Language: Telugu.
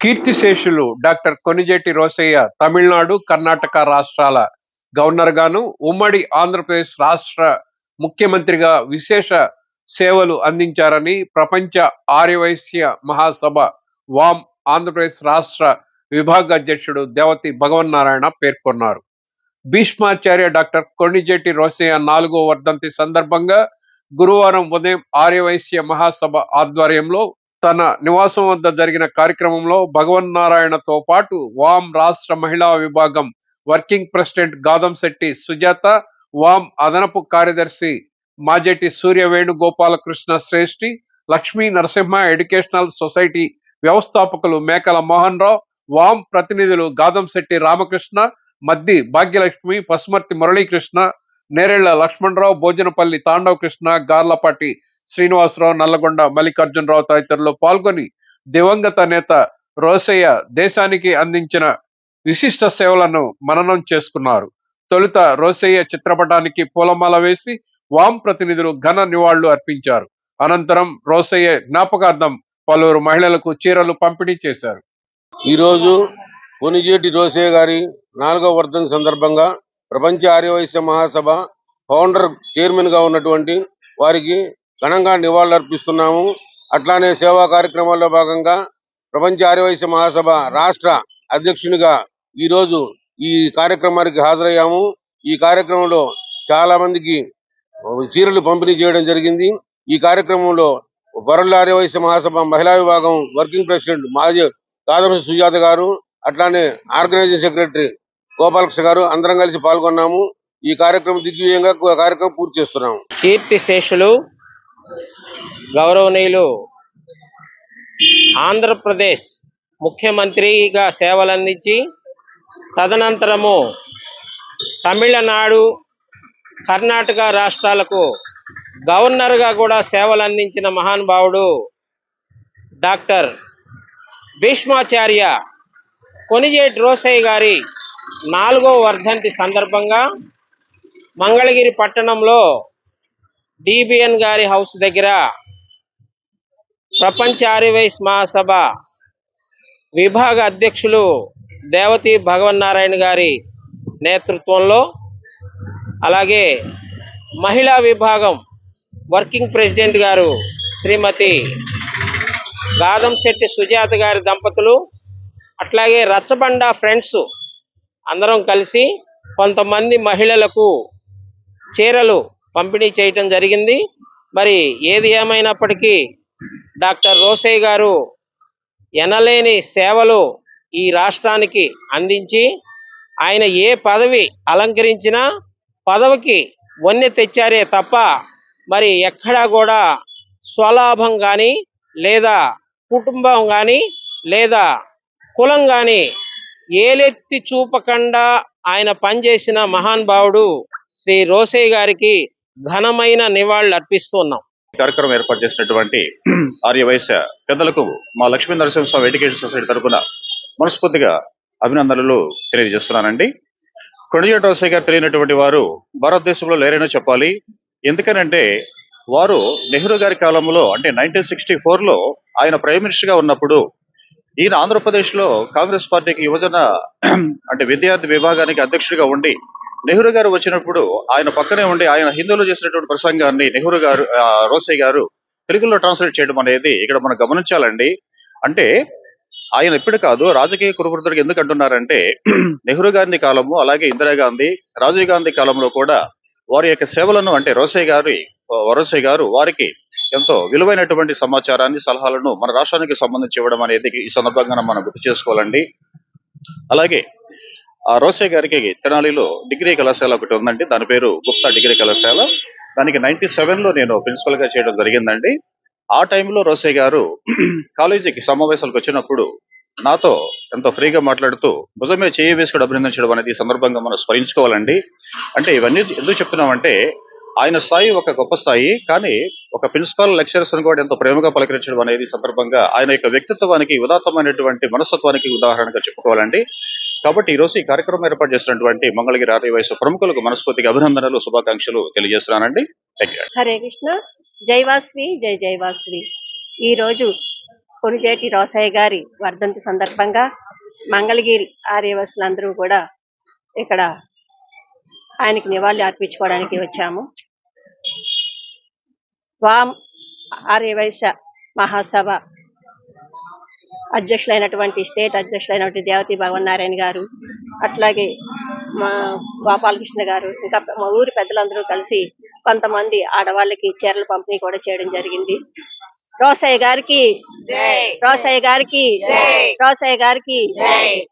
కీర్తిశేషులు డాక్టర్ కొనిజేటి రోసయ్య తమిళనాడు కర్ణాటక రాష్ట్రాల గవర్నర్ గాను ఉమ్మడి ఆంధ్రప్రదేశ్ రాష్ట్ర ముఖ్యమంత్రిగా విశేష సేవలు అందించారని ప్రపంచ ఆర్యవైశ్య మహాసభ వామ్ ఆంధ్రప్రదేశ్ రాష్ట్ర విభాగ అధ్యక్షుడు దేవతి భగవన్నారాయణ పేర్కొన్నారు. భీష్మాచార్య డాక్టర్ కొణిజేటి రోసయ్య నాలుగో వర్ధంతి సందర్భంగా గురువారం ఉదయం ఆర్యవైశ్య మహాసభ ఆధ్వర్యంలో తన నివాసం వద్ద జరిగిన కార్యక్రమంలో భగవన్ నారాయణతో పాటు వామ్ రాష్ట్ర మహిళా విభాగం వర్కింగ్ ప్రెసిడెంట్ గాదంశెట్టి సుజాత వామ్ అదనపు కార్యదర్శి మాజెటి సూర్య వేణుగోపాలకృష్ణ శ్రేష్ఠి లక్ష్మీ నరసింహ ఎడ్యుకేషనల్ సొసైటీ వ్యవస్థాపకులు మేకల మోహన్ రావు వామ్ ప్రతినిధులు గాదంశెట్టి రామకృష్ణ మద్ది భాగ్యలక్ష్మి పసుమర్తి మురళీకృష్ణ నేరేళ్ళ లక్ష్మణరావు భోజనపల్లి తాండవ కృష్ణ గార్లపాటి శ్రీనివాసరావు నల్లగొండ మల్లికార్జునరావు తదితరులు పాల్గొని దివంగత నేత రోసయ్య దేశానికి అందించిన విశిష్ట సేవలను మననం చేసుకున్నారు. తొలుత రోసయ్య చిత్రపటానికి పూలమాల వేసి వామ్ ప్రతినిధులు ఘన నివాళులు అర్పించారు. అనంతరం రోసయ్య జ్ఞాపకార్థం పలువురు మహిళలకు చీరలు పంపిణీ చేశారు. ఈరోజు కొనిజేటి రోసయ్య గారి నాలుగవ వర్ధన్ సందర్భంగా ప్రపంచ ఆర్యవైశ్య మహాసభ ఫౌండర్ చైర్మన్గా ఉన్నటువంటి వారికి ఘనంగా నివాళులర్పిస్తున్నాము. అట్లానే సేవా కార్యక్రమాల్లో భాగంగా ప్రపంచ ఆర్యవైశ్య మహాసభ రాష్ట్ర అధ్యక్షునిగా ఈరోజు ఈ కార్యక్రమానికి హాజరయ్యాము. ఈ కార్యక్రమంలో చాలా మందికి చీరలు పంపిణీ చేయడం జరిగింది. ఈ కార్యక్రమంలో వరల్డ్ ఆర్యవైశ్య మహాసభ మహిళా విభాగం వర్కింగ్ ప్రెసిడెంట్ మాజీ కాదమసి సుజాత గారు అట్లానే ఆర్గనైజింగ్ సెక్రటరీ గోపాలకృష్ణ గారు అందరం కలిసి పాల్గొన్నాము. ఈ కార్యక్రమం దిగ్విజయంగా కార్యక్రమం పూర్తి చేస్తున్నాము. కీర్తిశేషులు గౌరవనీయులు ఆంధ్రప్రదేశ్ ముఖ్యమంత్రిగా సేవలందించి తదనంతరము తమిళనాడు కర్ణాటక రాష్ట్రాలకు గవర్నర్గా కూడా సేవలు అందించిన మహానుభావుడు డాక్టర్ భీష్మాచార్య కొనిజేటి రోసయ్య గారి నాలుగో వర్ధంతి సందర్భంగా మంగళగిరి పట్టణంలో డిబిఎన్ గారి హౌస్ దగ్గర ప్రపంచ ఆర్యవైస్ మహాసభ విభాగ అధ్యక్షులు దేవతి భగవన్నారాయణ గారి నేతృత్వంలో అలాగే మహిళా విభాగం వర్కింగ్ ప్రెసిడెంట్ గారు శ్రీమతి గాదంశెట్టి సుజాత గారి దంపతులు అట్లాగే రచ్చబండ ఫ్రెండ్స్ అందరం కలిసి కొంతమంది మహిళలకు చీరలు పంపిణీ చేయటం జరిగింది. మరి ఏది ఏమైనప్పటికీ డాక్టర్ రోసయ్య గారు ఎనలేని సేవలు ఈ రాష్ట్రానికి అందించి ఆయన ఏ పదవి అలంకరించినా పదవికి వన్నె తెచ్చారే తప్ప మరి ఎక్కడా కూడా స్వలాభం కానీ లేదా కుటుంబం కానీ లేదా కులం కానీ ఏలెత్తి చూపకుండా ఆయన పనిచేసిన మహానుభావుడు శ్రీ రోసయ్య గారికి ఘనమైన నివాళులు అర్పిస్తున్నాం. కార్యక్రమం ఏర్పాటు చేసినటువంటి ఆర్య వైశ్య పెద్దలకు మా లక్ష్మీ నరసింహస్వామి ఎడ్యుకేషన్ సొసైటీ తరఫున మనస్ఫూర్తిగా అభినందనలు తెలియజేస్తున్నానండి. కొండజేట రోసయ్య గారు తెలియనటువంటి వారు భారతదేశంలో లేరని చెప్పాలి. ఎందుకనంటే వారు నెహ్రూ గారి కాలంలో అంటే నైన్టీన్ సిక్స్టీ లో ఆయన ప్రైమ్ మినిస్టర్గా ఉన్నప్పుడు ఈయన ఆంధ్రప్రదేశ్లో కాంగ్రెస్ పార్టీకి యువజన అంటే విద్యార్థి విభాగానికి అధ్యక్షుడిగా ఉండి నెహ్రూ గారు వచ్చినప్పుడు ఆయన పక్కనే ఉండి ఆయన హిందీలో చేసినటువంటి ప్రసంగాన్ని నెహ్రూ గారు ఆ, గారు తెలుగులో ట్రాన్స్లేట్ చేయడం అనేది ఇక్కడ మనం గమనించాలండి. అంటే ఆయన ఎప్పుడు కాదు రాజకీయ కురువృత్తుడికి ఎందుకు అంటున్నారంటే నెహ్రూ గాంధీ కాలము అలాగే ఇందిరాగాంధీ రాజీవ్ గాంధీ కాలంలో కూడా వారి యొక్క సేవలను అంటే రోసయ్య గారి వరోసే గారు వారికి ఎంతో విలువైనటువంటి సమాచారాన్ని సలహాలను మన రాష్ట్రానికి సంబంధించి ఇవ్వడం అనేది ఈ సందర్భంగా మనం గుర్తు చేసుకోవాలండి. అలాగే ఆ రోసయ్య గారికి తెనాలిలో డిగ్రీ కళాశాల ఒకటి ఉందండి. దాని పేరు గుప్తా డిగ్రీ కళాశాల. దానికి నైన్టీ లో నేను ప్రిన్సిపల్గా చేయడం జరిగిందండి. ఆ టైంలో రోసయ్య గారు కాలేజీకి సమావేశాలకు వచ్చినప్పుడు నాతో ఎంతో ఫ్రీగా మాట్లాడుతూ భుజమే చేయి వేసుకుడు అభినందించడం అనేది ఈ సందర్భంగా మనం స్మరించుకోవాలండి. అంటే ఇవన్నీ ఎందుకు చెప్తున్నామంటే ఆయన స్థాయి ఒక గొప్ప స్థాయి కానీ ఒక ప్రిన్సిపల్ లెక్చరర్స్ అని కూడా ఎంతో ప్రేమగా పలకరించడం అనేది సందర్భంగా ఆయన యొక్క వ్యక్తిత్వానికి ఉదాత్తమైనటువంటి మనస్తత్వానికి ఉదాహరణగా చెప్పుకోవాలండి. కాబట్టి ఈ రోజు ఈ కార్యక్రమం ఏర్పాటు చేసినటువంటి మంగళగిరి ఆర్య వయసు ప్రముఖులకు మనస్ఫూర్తిగా అభినందనలు శుభాకాంక్షలు తెలియజేస్తున్నానండి. హరే కృష్ణ. జైవాస్వి జై జైవాస్వి రోజు కొనిజేటి రోసయ్య గారి వర్ధంతి సందర్భంగా మంగళగిరి ఆర్యవసులందరూ కూడా ఇక్కడ ఆయనకి నివాళి అర్పించుకోవడానికి వచ్చాము. వామ్ ఆర్యవైశ్య మహాసభ అధ్యక్షులైనటువంటి స్టేట్ అధ్యక్షులైనటువంటి దేవతి భగవన్ నారాయణ గారు అట్లాగే మా గోపాలకృష్ణ గారు ఇంకా మా ఊరి పెద్దలందరూ కలిసి కొంతమంది ఆడవాళ్ళకి చీరలు పంపిణీ కూడా చేయడం జరిగింది. रोसैगार की। जय। की। जय। रोसैगार की। जय।